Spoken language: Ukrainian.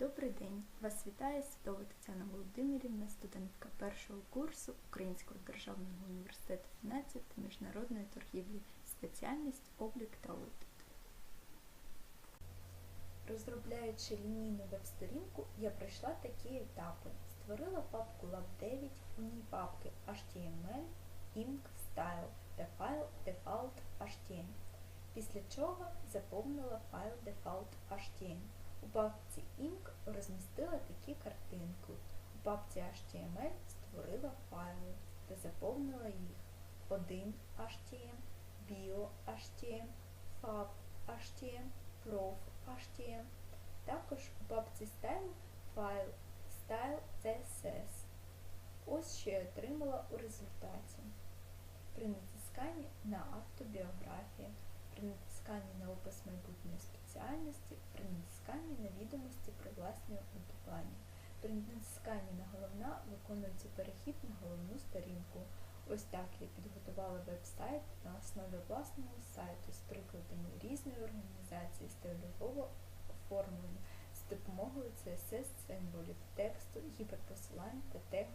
Добрий день! Вас вітає Світова Тетяна Володимирівна, студентка першого курсу Українського державного університету фінансів та міжнародної торгівлі, спеціальність облік та аудит. Розробляючи лінійну веб-сторінку, я пройшла такі етапи. Створила папку Lab9, у ній папки HTML, Ink, Style та файл default.htm. Після чого заповнила файл default.htm. У папці Ink розмістила такі картинки. У папці HTML створила файли та заповнила їх 1 HTM, Bio HTM, Fab HTM, Prof HTM. Також у папці Style файл Style CSS. Ось що я отримала у результаті. При натисканні на автобіографію, при натисканні на опис майбутньої спеціальності, при натисканні на відомості про власне обґрунтування. При натисканні на головна виконується перехід на головну сторінку. Ось так я підготувала веб-сайт на основі власного сайту з прикладами різної організації стильового оформлення з допомогою CSS символів, тексту, гіперпосилань та плотів.